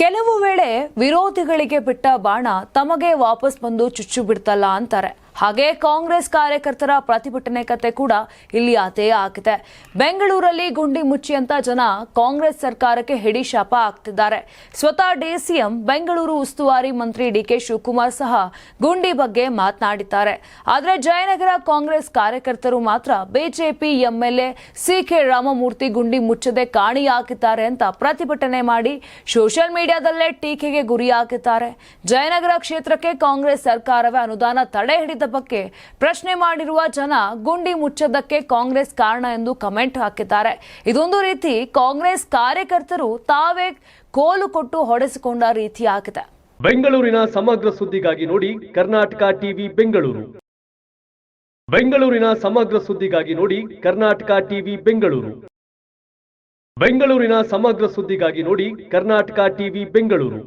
ಕೆಲವು ವೇಳೆ ವಿರೋಧಿಗಳಿಗೆ ಬಿಟ್ಟ ಬಾಣ ತಮಗೆ ವಾಪಸ್ ಬಂದು ಚುಚ್ಚು ಬಿಡ್ತಲ್ಲ ಅಂತಾರೆ. ಹಾಗೆ ಕಾಂಗ್ರೆಸ್ ಕಾರ್ಯಕರ್ತರ ಪ್ರತಿಭಟನೆ ಕತೆ ಕೂಡ ಇಲ್ಲಿ ಅದೇ ಆಗಿದೆ. ಬೆಂಗಳೂರಲ್ಲಿ ಗುಂಡಿ ಮುಚ್ಚಿ ಅಂತ ಜನ ಕಾಂಗ್ರೆಸ್ ಸರ್ಕಾರಕ್ಕೆ ಹಿಡಿಶಾಪ ಆಗ್ತಿದ್ದಾರೆ ಸ್ವತಃ ಡಿಸಿಎಂ, ಬೆಂಗಳೂರು ಉಸ್ತುವಾರಿ ಮಂತ್ರಿ ಡಿಕೆ ಶಿವಕುಮಾರ್ ಸಹ ಗುಂಡಿ ಬಗ್ಗೆ ಮಾತನಾಡಿದ್ದಾರೆ. ಆದರೆ ಜಯನಗರ ಕಾಂಗ್ರೆಸ್ ಕಾರ್ಯಕರ್ತರು ಮಾತ್ರ ಬಿಜೆಪಿ ಎಂಎಲ್ಎ ಸಿಕೆ ರಾಮಮೂರ್ತಿ ಗುಂಡಿ ಮುಚ್ಚದೆ ಕಾಣಿಯಾಗಿದ್ದಾರೆ ಅಂತ ಪ್ರತಿಭಟನೆ ಮಾಡಿ ಸೋಷಿಯಲ್ ಮೀಡಿಯಾದಲ್ಲೇ ಟೀಕೆಗೆ ಗುರಿಯಾಗಿದ್ದಾರೆ. ಜಯನಗರ ಕ್ಷೇತ್ರಕ್ಕೆ ಕಾಂಗ್ರೆಸ್ ಸರ್ಕಾರವೇ ಅನುದಾನ ತಡೆ ಹಿಡಿದ ಬಗ್ಗೆ ಪ್ರಶ್ನೆ ಮಾಡಿರುವ ಜನ ಗುಂಡಿ ಮುಚ್ಚದಕ್ಕೆ ಕಾಂಗ್ರೆಸ್ ಕಾರಣ ಎಂದು ಕಮೆಂಟ್ ಹಾಕಿದ್ದಾರೆ. ಇದೊಂದು ರೀತಿ ಕಾಂಗ್ರೆಸ್ ಕಾರ್ಯಕರ್ತರು ತಾವೇ ಕೋಲು ಕೊಟ್ಟು ಹೊಡೆಸಿಕೊಂಡ ರೀತಿ ಆಗಿದೆ. ಬೆಂಗಳೂರಿನ ಸಮಗ್ರ ಸುದ್ದಿಗಾಗಿ ನೋಡಿ ಕರ್ನಾಟಕ ಟಿವಿ ಬೆಂಗಳೂರು. ಬೆಂಗಳೂರಿನ ಸಮಗ್ರ ಸುದ್ದಿಗಾಗಿ ನೋಡಿ ಕರ್ನಾಟಕ ಟಿವಿ ಬೆಂಗಳೂರು. ಬೆಂಗಳೂರಿನ ಸಮಗ್ರ ಸುದ್ದಿಗಾಗಿ ನೋಡಿ ಕರ್ನಾಟಕ ಟಿವಿ ಬೆಂಗಳೂರು.